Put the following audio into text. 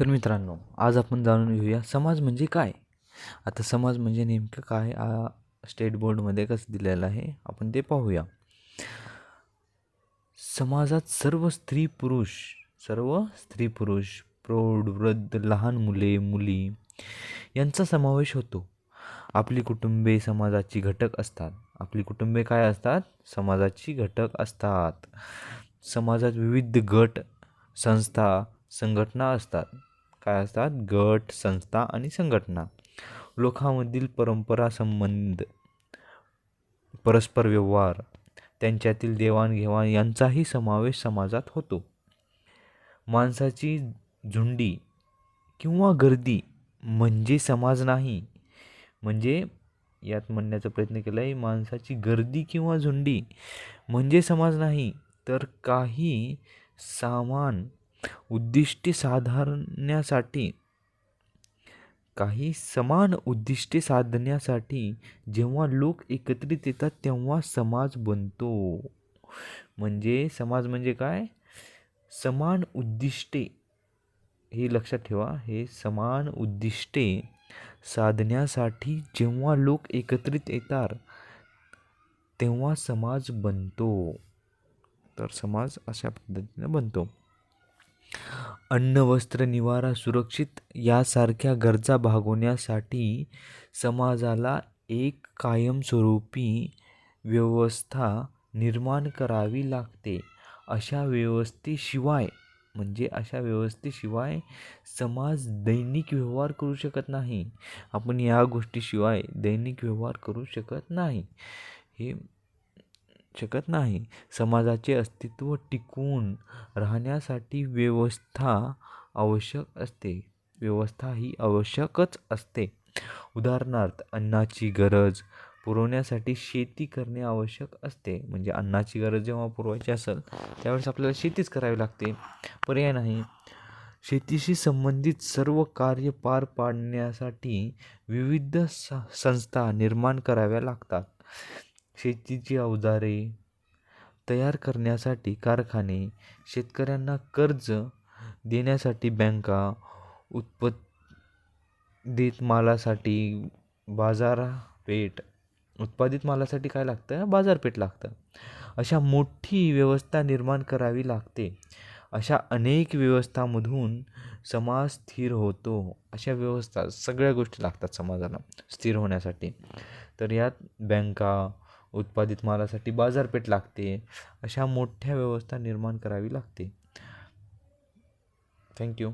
तर मित्रांनो आज आपण जाणून घेऊया समाज म्हणजे काय? आता समाज म्हणजे नेमकं काय? स्टेट बोर्डमध्ये कसं दिलेलं आहे? आपण ते पाहूया. समाजात सर्व स्त्री पुरुष सर्व स्त्री पुरुष प्रौढ वृद्ध लहान मुले मुली यांचा समावेश होतो. आपली कुटुंबे समाजाची घटक असतात. आपली कुटुंबे काय असतात? समाजाची घटक असतात. समाजात विविध गट संस्था संघटना असतात. काय असतात? गट संस्था आणि संघटना. लोकांमधील परंपरा संबंध परस्पर व्यवहार त्यांच्यातील देवाणघेवाण यांचाही समावेश समाजात होतो. माणसाची झुंडी किंवा गर्दी म्हणजे समाज नाही. म्हणजे यात म्हणण्याचा प्रयत्न केला आहे माणसाची गर्दी किंवा झुंडी म्हणजे समाज नाही. तर काही सामान उद्दिष्टे साधण्यासाठी काही समान उद्दिष्टे साधण्यासाठी जेव्हा लोक एकत्रित येतात तेव्हा समाज बनतो. म्हणजे समाज म्हणजे काय? समान उद्दिष्टे. हे लक्षात ठेवा हे समान उद्दिष्टे साधण्यासाठी जेव्हा लोक एकत्रित येतात तेव्हा समाज बनतो. तर समाज अशा पद्धतीनं बनतो. अन्न वस्त्र निवारा सुरक्षित यासारख्या गरजा भागवण्यासाठी समाजाला एक कायमस्वरूपी व्यवस्था निर्माण करावी लागते. अशा व्यवस्थेशिवाय म्हणजे अशा व्यवस्थेशिवाय समाज दैनिक व्यवहार करू शकत नाही. आपण या गोष्टीशिवाय दैनिक व्यवहार करू शकत नाही. हे शकत नाही. समाजाचे अस्तित्व टिकून राहण्यासाठी व्यवस्था आवश्यक असते. व्यवस्था ही आवश्यकच असते. उदाहरणार्थ अन्नाची गरज पुरवण्यासाठी शेती करणे आवश्यक असते. म्हणजे अन्नाची गरज जेव्हा पुरवायची असेल त्यावेळेस आपल्याला शेतीच करावी लागते. पर्याय नाही. शेतीशी संबंधित सर्व कार्य पार पाडण्यासाठी विविध स संस्था निर्माण कराव्या लागतात. शेतीची अवजारे तयार करण्यासाठी कारखाने शेतकऱ्यांना कर्ज देण्यासाठी बँका उत्पादित मालासाठी बाजारपेठ उत्पादित मालासाठी काय लागतं? बाजारपेठ लागतं. अशा मोठी व्यवस्था निर्माण करावी लागते. अशा अनेक व्यवस्थामधून समाज स्थिर होतो. अशा व्यवस्था सगळ्या गोष्टी लागतात समाजाला स्थिर होण्यासाठी. तर यात बँका उत्पादित मालासाठी बाजारपेठ लागते. अशा मोठ्या व्यवस्था निर्माण करावी लागते. थँक्यू